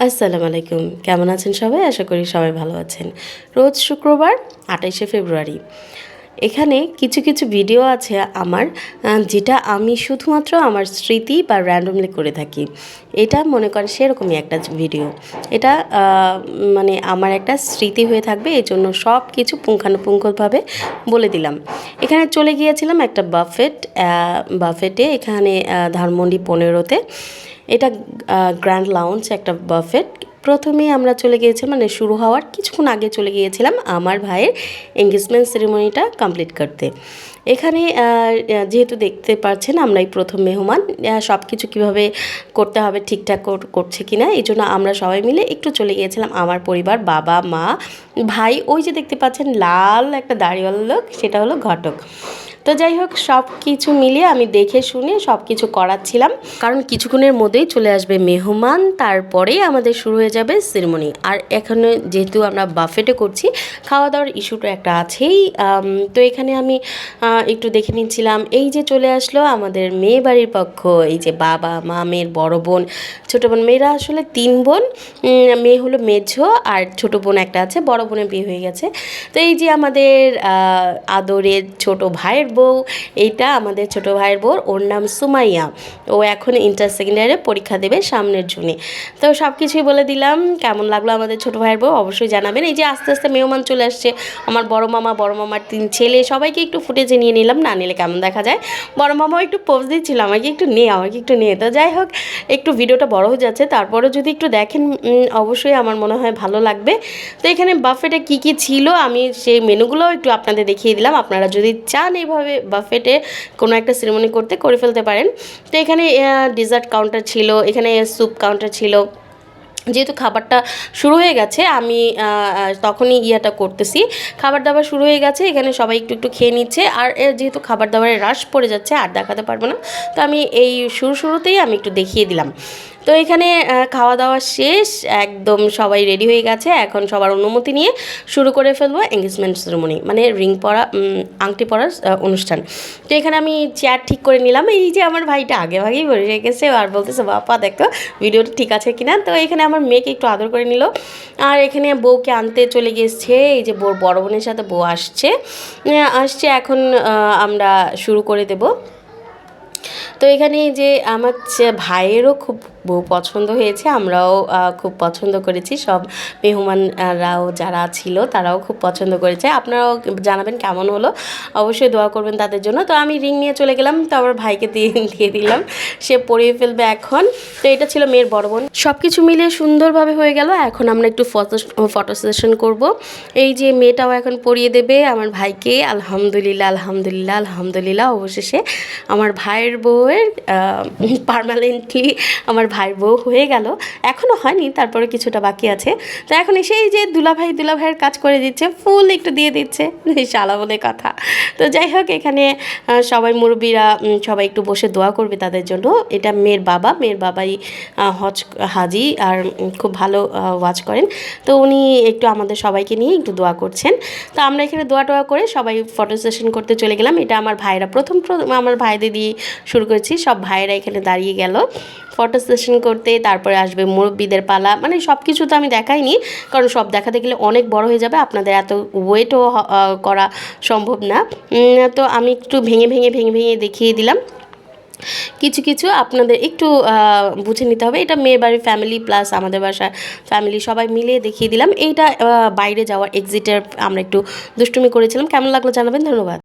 আসসালামু আলাইকুম। কেমন আছেন সবাই? আশা করি সবাই ভালো আছেন। রোজ শুক্রবার, আঠাইশে ফেব্রুয়ারি। এখানে কিছু কিছু ভিডিও আছে আমার যেটা আমি শুধুমাত্র আমার স্মৃতি বা র্যান্ডমলি করে থাকি। এটা মনে করেন সেরকমই একটা ভিডিও। এটা মানে আমার একটা স্মৃতি হয়ে থাকবে এই জন্য সব কিছু পুঙ্খানুপুঙ্খভাবে বলে দিলাম। এখানে চলে গিয়েছিলাম একটা বাফেট বাফেটে এখানে ধানমন্ডি পনেরোতে। এটা গ্র্যান্ড লাউঞ্জ একটা বাফেট প্রথমেই আমরা চলে গিয়েছিলাম মানে শুরু হওয়ার কিছুক্ষণ আগে চলে গিয়েছিলাম আমার ভাইয়ের এঙ্গেজমেন্ট সেরেমনিটা কমপ্লিট করতে। এখানে যেহেতু দেখতে পাচ্ছেন আমরাই প্রথম মেহমান সব কিছু কীভাবে করতে হবে, ঠিকঠাক কর- করছে কিনা, এই জন্য আমরা সবাই মিলে একটু চলে গিয়েছিলাম আমার পরিবার, বাবা, মা, ভাই, ওই যে দেখতে পাচ্ছেন লাল একটা দাড়িওয়ালা লোক, সেটা হলো ঘটক। তো যাই হোক সব কিছু মিলিয়ে আমি দেখে শুনে সব কিছু করাচ্ছিলাম। কারণ কিছুক্ষণের মধ্যেই চলে আসবে মেহমান, তারপরেই আমাদের শুরু হয়ে যাবে সেরেমনি আর এখানে যেহেতু আমরা বাফেটে করছি খাওয়া দাওয়ার ইস্যুটা একটা আছেই। তো এখানে আমি একটু দেখে নিচ্ছিলাম, এই যে চলে আসলো আমাদের মেয়ে বাড়ির পক্ষ, এই যে বাবা, মা, মেয়ের বড় বোন, ছোটো বোন। মেয়েরা আসলে তিন বোন মেয়ে হলো মেঝো আর ছোট বোন একটা আছে, বড় বোনের বিয়ে হয়ে গেছে। তো এই যে আমাদের আদরের ছোট ভাইয়ের বউ। এইটা আমাদের ছোট ভাইয়ের বউ ওর নাম সুমাইয়া। ও এখন ইন্টার সেকেন্ডারে পরীক্ষা দেবে সামনের জুনে। তো সব কিছুই বলে দিলাম, কেমন লাগল আমাদের ছোট ভাইয়ের বউ অবশ্যই জানাবেন। এই যে আস্তে আস্তে মেহমান চলে আসছে, আমার বড় মামা, বড় মামার তিন ছেলে, সবাইকে একটু ফুটেজে নিয়ে নিলাম, না নিলে কেমন দেখা যায়। বড় মামাও একটু পোজ দিচ্ছিল, আমাকে একটু নে আমাকে একটু নে তো যাই হোক, একটু ভিডিওটা বড় হয়ে যাচ্ছে তারপরে যদি একটু দেখেন অবশ্যই আমার মনে হয় ভালো লাগবে। তো এখানে বাফেটে কি কি ছিল, আমি সেই মেনুগুলোও একটু আপনাদের দেখিয়ে দিলাম। আপনারা যদি চান এইভাবে বাফেটে কোনো একটা সেরেমনি করতে, করে ফেলতে পারেন। তো এখানে ডিজার্ট কাউন্টার ছিল, এখানে স্যুপ কাউন্টার ছিল। যেহেতু খাবারটা শুরু হয়ে গেছে, আমি তখনই ইয়াটা করতেছি। খাবার দাবার শুরু হয়ে গেছে, এখানে সবাই একটু একটু খেয়ে নিচ্ছে। আর যেহেতু খাবার দাবারের রাশ পড়ে যাচ্ছে, আর দেখাতে পারব না, তো আমি এই শুরু, শুরুতেই আমি একটু দেখিয়ে দিলাম। তো এখানে খাওয়া দাওয়া শেষ, একদম সবাই রেডি হয়ে গেছে। এখন সবার অনুমতি নিয়ে শুরু করে ফেলব এঙ্গেজমেন্ট সেরেমনি মানে রিং পরা আংটি পরার অনুষ্ঠান। তো এখানে আমি চেয়ার ঠিক করে নিলাম। এই যে আমার ভাইটা আগে ভাগেই বসে রেখেছে আর বলতেছে বাপা দেখো ভিডিওটা ঠিক আছে কিনা? তো এখানে আমার মেয়েকে একটু আদর করে নিল। আর এখানে বউকে আনতে চলে গেছে এই যে বউর বড় বোনের সাথে বউ আসছে। আসছে এখন আমরা শুরু করে দেবো। তো এখানে যে আমার ভাইয়েরও খুব বউ পছন্দ হয়েছে, আমরাও খুব পছন্দ করেছি। সব মেহমানরাও যারা ছিল তারাও খুব পছন্দ করেছে। আপনারাও জানাবেন কেমন হলো। অবশ্যই দোয়া করবেন তাদের জন্য। তো আমি রিং নিয়ে চলে গেলাম, তো আমার ভাইকে দিয়ে দিয়ে দিলাম। সে পরিয়ে ফেলবে এখন। তো এটা ছিল মেয়ের বড় বোন। সব কিছু মিলিয়ে সুন্দরভাবে হয়ে গেল। এখন আমরা একটু ফটো ফটো সেশন করব। এই যে মেয়েটাও এখন পরিয়ে দেবে আমার ভাইকে। আলহামদুলিল্লাহ আলহামদুলিল্লাহ আলহামদুলিল্লাহ। অবশেষে আমার ভাইয়ের বউয়ের পারমানেন্টলি আমার ভাইয়ের বউ হয়ে গেল এখনও হয়নি, তারপরে কিছুটা বাকি আছে। তো এখন এসে এই যে দুলাভাই, দুলাভাইয়ের কাজ করে দিচ্ছে, ফুল একটু দিয়ে দিচ্ছে শালা বলে কথা। তো যাই হোক, এখানে সবাই মুরব্বীরা সবাই একটু বসে দোয়া করবে তাদের জন্য। এটা মেয়ের বাবা, মেয়ের বাবাই হজ হাজি আর খুব ভালো ওয়াচ করেন। তো উনি একটু আমাদের সবাইকে নিয়ে একটু দোয়া করছেন। তো আমরা এখানে দোয়া টোয়া করে সবাই ফটো সেশন করতে চলে গেলাম। এটা আমার ভাইরা প্রথম প্রথম, আমার ভাইদের দিয়ে শুরু করেছি, সব ভাইরা এখানে দাঁড়িয়ে গেল। ফটো সেশন করতে, তারপরে আসবে মুরব্বীদের পালা মানে সব কিছু তো আমি দেখাইনি, কারণ সব দেখাতে গেলে অনেক বড় হয়ে যাবে, আপনাদের এত ওয়েটও করা সম্ভব না। তো আমি একটু ভেঙে ভেঙে ভেঙে ভেঙে দেখিয়ে দিলাম। কিছু কিছু আপনাদের একটু বুঝে নিতে হবে, এটা মেয়ে বাড়ির ফ্যামিলি প্লাস আমাদের বাসার ফ্যামিলি সবাই মিলিয়ে দেখিয়ে দিলাম। এইটা বাইরে যাওয়ার এক্সিটের আমরা একটু দুষ্টুমি করেছিলাম। কেমন লাগল জানাবেন? ধন্যবাদ।